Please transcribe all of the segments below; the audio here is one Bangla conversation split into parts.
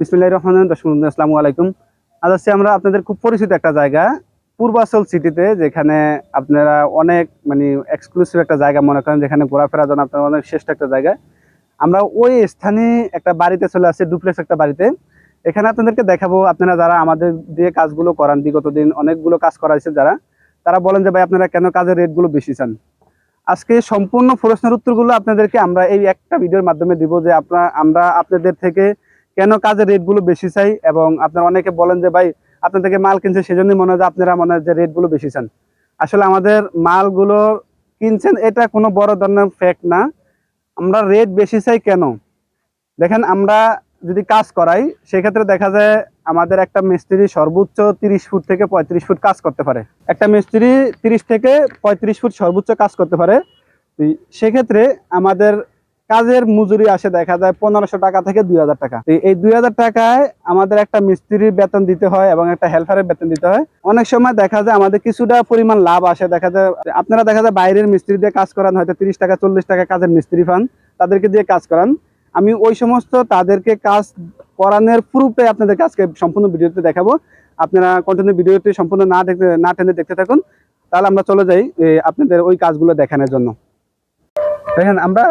বিসমিল্লাহির রহমানির রহিম। দর্শক আসসালামু আলাইকুম। আজ আছি আমরা আপনাদের খুব পরিচিত একটা জায়গা, পূর্বাচল সিটিতে, যেখানে আপনারা অনেক মানে এক্সক্লুসিভ একটা জায়গা মনে করেন, যেখানে ঘোরাফেরার জন্য আপনারা অনেক শ্রেষ্ঠ একটা জায়গা। আমরা ওই স্থানে একটা বাড়িতে চলে আসছি ডুপ্লেক্স একটা বাড়িতে। এখানে আপনাদেরকে দেখাবো, আপনারা যারা আমাদের দিয়ে কাজগুলো করান, বিগত দিন অনেকগুলো কাজ করাইছে যারা, তারা বলেন যে, ভাই, আপনারা কেন কাজের রেটগুলো বেশি চান? আজকে সম্পূর্ণ প্রশ্নের উত্তরগুলো আপনাদেরকে আমরা এই একটা ভিডিওর মাধ্যমে দিব যে, আপনার, আমরা আপনাদের থেকে কেন কাজের রেটগুলো বেশি চাই? এবং আপনারা অনেকে বলেন যে, ভাই, আপনার থেকে মাল কিনছে সেজন্যই মনে হয় যে আপনারা মনে হয় যে রেটগুলো বেশি চান। আসলে আমাদের মালগুলো কিনছেন, এটা কোনো বড় ধরনের ফ্যাক্ট না। আমরা রেট বেশি চাই কেন? দেখেন, আমরা যদি কাজ করাই, সেক্ষেত্রে দেখা যায় আমাদের একটা মিস্ত্রি সর্বোচ্চ তিরিশ ফুট থেকে পঁয়ত্রিশ ফুট কাজ করতে পারে। একটা মিস্ত্রি তিরিশ থেকে পঁয়ত্রিশ ফুট সর্বোচ্চ কাজ করতে পারে। সেক্ষেত্রে আমাদের কাজের মজুরি আসে দেখা যায় পনেরোশো টাকা থেকে দুই হাজার টাকা। এই দুই হাজার টাকায় আমাদের একটা মিস্ত্রির বেতন দিতে হয় এবং একটা হেল্পারের বেতন দিতে হয়। অনেক সময় দেখা যায় আমাদের কিছুটা পরিমাণ লাভ আসে। দেখা যায়, আপনারা দেখা যায় বাইরের মিস্ত্রি দিয়ে কাজ করান, হয়তো তিরিশ টাকা, চল্লিশ টাকা কাজের মিস্ত্রি পান, তাদেরকে দিয়ে কাজ করান। আমি ওই সমস্ত তাদেরকে কাজ করানোর প্রুফে আপনাদের কাজকে সম্পূর্ণ ভিডিওতে দেখাবো। আপনারা কন্টিনিউ ভিডিওটি সম্পূর্ণ না দেখতে, না টেনে দেখতে থাকুন। তাহলে আমরা চলে যাই আপনাদের ওই কাজগুলো দেখানোর জন্য। দেখেন, আমরা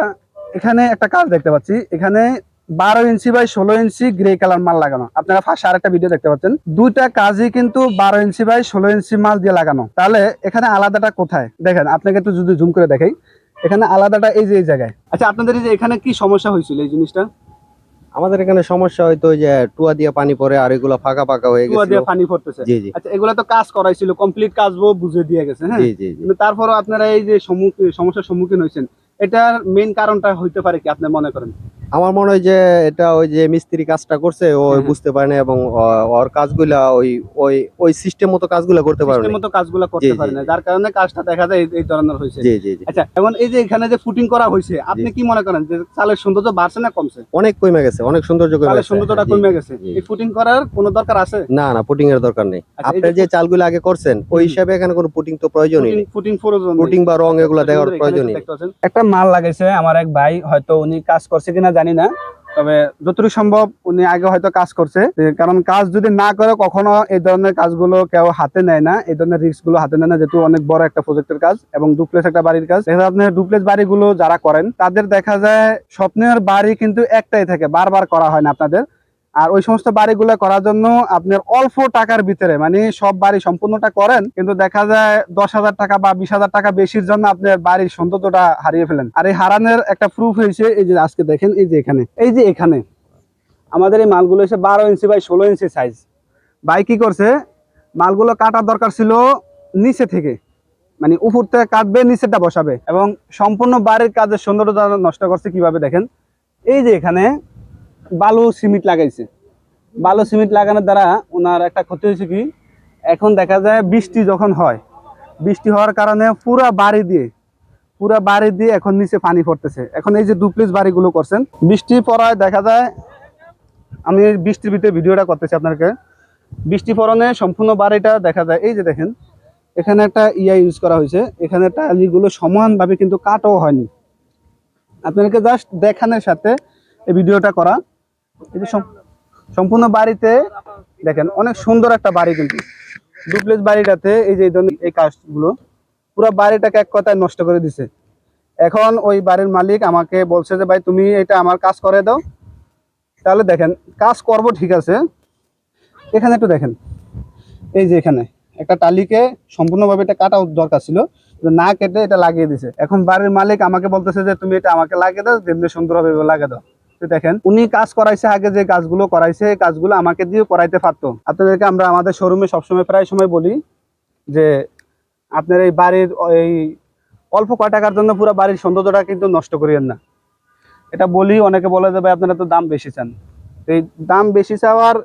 এখানে একটা কাজ দেখতে পাচ্ছি। এখানে বারো ইঞ্চি বাই ষোলো ইঞ্চি গ্রে কালার মাল লাগানো। আপনারা ফার্স্ট আরেকটা ভিডিও দেখতে পাচ্ছেন। দুইটা কাজই কিন্তু বারো ইঞ্চি বাই ষোলো ইঞ্চি মাল দিয়ে লাগানো। তাহলে এখানে আলাদাটা কোথায়? দেখেন আপনাকে একটু যদি জুম করে দেখাই। এখানে আলাদাটা এই যে এই জায়গায়। আচ্ছা আপনাদের এই যে এখানে কি সমস্যা হয়েছিল এই জিনিসটা? আমাদের এখানে সমস্যা হয়তো যে টুয়া দিয়ে পানি পড়ে আর এগুলো ফাঁকা ফাঁকা হয়ে গেছে দিয়ে পানি পড়তেছে। জি জি। আচ্ছা এগুলা তো কাজ করাইছিল কমপ্লিট কাজ বুঝে দিয়ে গেছে হ্যাঁ? জি তারপরও আপনারা এই যে সমস্যার সম্মুখীন হয়েছেন। এটার মেইন কারণটা হইতে পারে কি আপনি মনে করেন? আমার মনে হয় যে এটা ওই যে মিস্ত্রি কাজটা করছে ও বুঝতে পারে না এবং ওর কাজগুলা ওই ওই ওই সিস্টেম মতো কাজগুলা করতে পারে না মতো কাজগুলো করতে পারে না। যার কারণে কাজটা দেখা যায় এই- ধরনের হয়েছে। জি জি আচ্ছা এখন এই যে এখানে যে ফুটিং করা হয়েছে আপনি কি মনে করেন যে চালের সৌন্দর্য বাড়ছে না কমছে? অনেক কমে গেছে অনেক সৌন্দর্য কমে চালের গেছে। সৌন্দর্যটা কমে গেছে। এই ফুটিং করার কোনো দরকার আছে? না না ফুটিং এর দরকার নেই। আপনি যে চালগুলো আগে করছেন ওই হিসাবে এখানে কোনো পুটিং তো প্রয়োজনই নেই। ফুটিং প্রয়োজন। পুটিং বা রং এগুলা দেওয়ার এখানে প্রয়োজনই নেই। একটা মাল লাগাইছে আমার এক ভাই হয়তো উনি কাজ করছে কিনা জানি না, তবে যতটুকু সম্ভব উনি আগে হয়তো কাজ করছে। কারণ কাজ যদি না করে কখনো এই ধরনের কাজগুলো কেউ হাতে নেয় না, এই ধরনের রিস্কগুলো হাতে নেয় না, যেহেতু অনেক বড় একটা প্রজেক্টের কাজ এবং ডুপ্লেস একটা বাড়ির কাজ। দেখা আপনার ডুপ্লেস বাড়িগুলো যারা করেন, তাদের দেখা যায় স্বপ্নের বাড়ি কিন্তু একটাই থাকে, বারবার করা হয় না আপনাদের। আর ওই সমস্ত বাড়িগুলো করার জন্য আপনার অল্প টাকার ভিতরে মানে সব বাড়ি সম্পূর্ণটা করেন, কিন্তু দেখা যায় দশ হাজার টাকা বা বিশ হাজার টাকা বেশির জন্য আপনার বাড়ির সৌন্দর্যটা হারিয়ে ফেলেন। আর এই হারানের একটা প্রুফ হয়েছে, এই যে আজকে দেখেন, এই যে এখানে, এই যে এখানে। আমাদের এই মালগুলো হচ্ছে বারো ইঞ্চি বাই ষোলো ইঞ্চি সাইজ ভাই কি করছে? মালগুলো কাটার দরকার ছিল নিচে থেকে মানে উপর থেকে কাটবে নিচেটা বসাবে। এবং সম্পূর্ণ বাড়ির কাজের সৌন্দর্যতা নষ্ট করছে কীভাবে দেখেন? এই যে এখানে বালু সিমেন্ট লাগাইছে। বালু সিমেন্ট লাগানোর দ্বারা ওনার একটা ক্ষতি হয়েছে কি? এখন দেখা যায় বৃষ্টি যখন হয়, বৃষ্টি হওয়ার কারণে পুরা বাড়ি দিয়ে, পুরা বাড়ি দিয়ে এখন নিচে পানি পড়তেছে। এখন এই যে ডুপ্লিস বাড়িগুলো করছেন, বৃষ্টি পড়ায় দেখা যায়, আমি বৃষ্টির ভিতরে ভিডিওটা করতেছি আপনাকে। বৃষ্টি পড়নে সম্পূর্ণ বাড়িটা দেখা যায়, এই যে দেখেন, এখানে একটা ইয়া ইউজ করা হয়েছে, এখানে টালিগুলো সমানভাবে কিন্তু কাটও হয়নি। আপনাদেরকে জাস্ট দেখানোর সাথে এই ভিডিওটা করা। সম্পূর্ণ বাড়িতে দেখেন, অনেক সুন্দর একটা বাড়ি কিন্তু। ডুপ্লেস বাড়িটাতে এই যে এই কাজগুলো, পুরো বাড়িটাকে এক কথায় নষ্ট করে দিছে। এখন ওই বাড়ির মালিক আমাকে বলছে যে, ভাই, তুমি এটা আমার কাজ করে দাও। তাহলে দেখেন, কাজ করব, ঠিক আছে। এখানে একটু দেখেন। এই যে এখানে একটা টালিকে সম্পূর্ণভাবে এটা কাটা দরকার ছিল। না কেটে এটা লাগিয়ে দিছে। এখন বাড়ির মালিক আমাকে বলতেছে যে, তুমি এটা আমাকে লাগিয়ে দাও, যেমনি সুন্দর হবে এভাবে লাগিয়ে দাও। তো দেখেন। উনি কাজ করাইছে আগে যে কাজগুলো করাইছে, এই কাজগুলো আমাকে দিয়ে করাইতে পারতো। আপনাদেরকে আমরা আমাদের শোরুমে সবসময় প্রায় সময় বলি যে, আপনার এই বাড়ির এই অল্প কয় টাকার জন্য পুরো বাড়ির সৌন্দর্যটা কিন্তু নষ্ট করিয়েন না। এটা বলি, অনেকে বলে যাবে আপনারা তো দাম বেশি চান। এই দাম বেশি চাওয়ার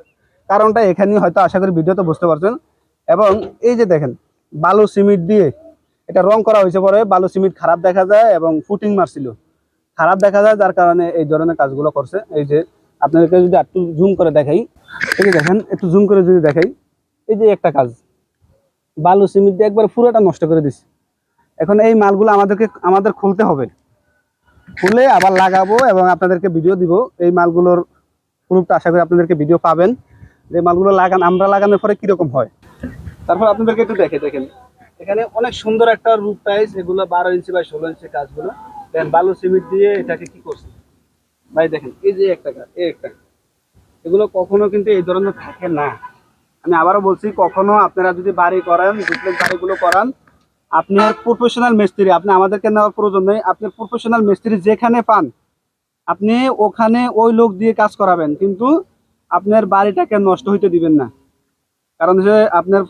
কারণটা এখানেই হয়তো আশা করি ভিডিওতে বুঝতে পারছেন। এবং এই যে দেখেন, বালু সিমেন্ট দিয়ে এটা রং করা হয়েছে পরে, বালু সিমেন্ট খারাপ দেখা যায় এবং ফুটিং মারছিল। খারাপ দেখা যায়, যার কারণে এই ধরনের কাজগুলো করছে। এই যে আপনাদেরকে যদি একটু জুম করে দেখাই দেখেন, একটু জুম করে যদি দেখাই, এই যে একটা কাজ। বালু, সিমেন্ট দিয়ে একবার পুরোটা নষ্ট করে দিছে। এখন এই মালগুলো আমাদেরকে, আমাদের খুলতে হবে। খুলে আবার লাগাবো এবং আপনাদেরকে ভিডিও দিব। এই মালগুলোর প্রুফটা আশা করি আপনাদেরকে ভিডিও পাবেন। যে মালগুলো লাগান, আমরা লাগানোর পরে কীরকম হয়? তারপর আপনাদেরকে একটু দেখে দেখেন। এখানে অনেক সুন্দর একটা রূপ টাইস এগুলো বারো ইঞ্চি বা ষোলো ইঞ্চি কাজগুলো। দেন বালু সিমেন্ট দিয়ে এটাকে কি করছে? ভাই দেখেন, এই যে একটা কাজ এই একটা। এগুলো কখনো কিন্তু এই ধরনের থাকে না। আমি আবারও বলছি, কখনো আপনারা যদি বাড়ি করেন ডুপ্লেক্স বাড়িগুলো করান আপনার প্রফেশনাল মিস্ত্রি, আপনি আমাদেরকে নেওয়ার প্রয়োজন নেই। আপনি প্রফেশনাল মিস্ত্রি যেখানে পান, আপনি ওখানে ওই লোক দিয়ে কাজ করাবেন, কিন্তু আপনার বাড়িটাকে নষ্ট হইতে দিবেন না। কারণ যে আপনার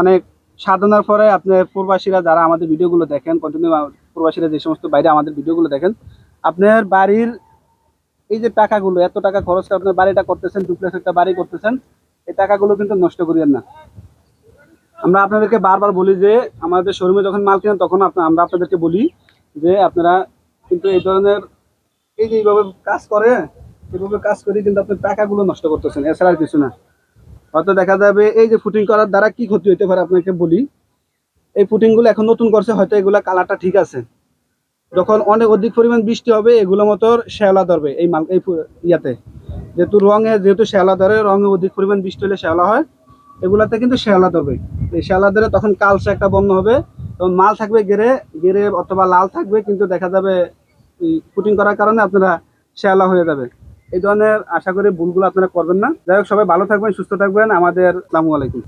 অনেক সাধনার পরে আপনার প্রবাসীরা যারা আমাদের ভিডিওগুলো দেখেন কন্টিনিউ প্রবাসীরা যে সমস্ত বাইরে আমাদের ভিডিওগুলো দেখেন, আপনার বাড়ির এই যে টাকাগুলো, এত টাকা খরচ করে আপনার বাড়িটা করতেছেন ডুপ্লেক্স একটা বাড়ি করতেছেন, এই টাকাগুলো কিন্তু নষ্ট করিয়েন না। আমরা আপনাদেরকে বারবার বলি যে, আমাদের শোরুমে যখন মাল কেনেন, তখন আমরা আপনাদেরকে বলি যে, আপনারা কিন্তু এই ধরনের এই যে এইভাবে কাজ করে, এইভাবে কাজ করে কিন্তু আপনার টাকাগুলো নষ্ট করতেছেন, এছাড়া আর কিছু না। হয়তো দেখা যাবে এই যে ফুটিং করার দ্বারা কি ক্ষতি হতে পারে আপনাকে বলি এই পুটিংগুলো এখন নতুন করছে, হয়তো এগুলা কালারটা ঠিক আছে। যখন অনেক অধিক পরিমাণ বৃষ্টি হবে, এগুলো মতো শ্যাওলা ধরবে এই মাল, এই ইয়াতে। যেহেতু রঙে, যেহেতু শ্যাওলা ধরে, রঙে অধিক পরিমাণ বৃষ্টি হলে শ্যাওলা হয়, এগুলাতে কিন্তু শ্যাওলা ধরবে। এই শ্যাওলা ধরে তখন কালসে একটা বন্ধ হবে, তখন মাল থাকবে গেরে গেরে অথবা লাল থাকবে, কিন্তু দেখা যাবে পুটিং করার কারণে আপনারা শ্যাওলা হয়ে যাবে। এই ধরনের আশা করি ভুলগুলো আপনারা করবেন না। যাই হোক, সবাই ভালো থাকবেন, সুস্থ থাকবেন। আমাদের আসসালামু আলাইকুম।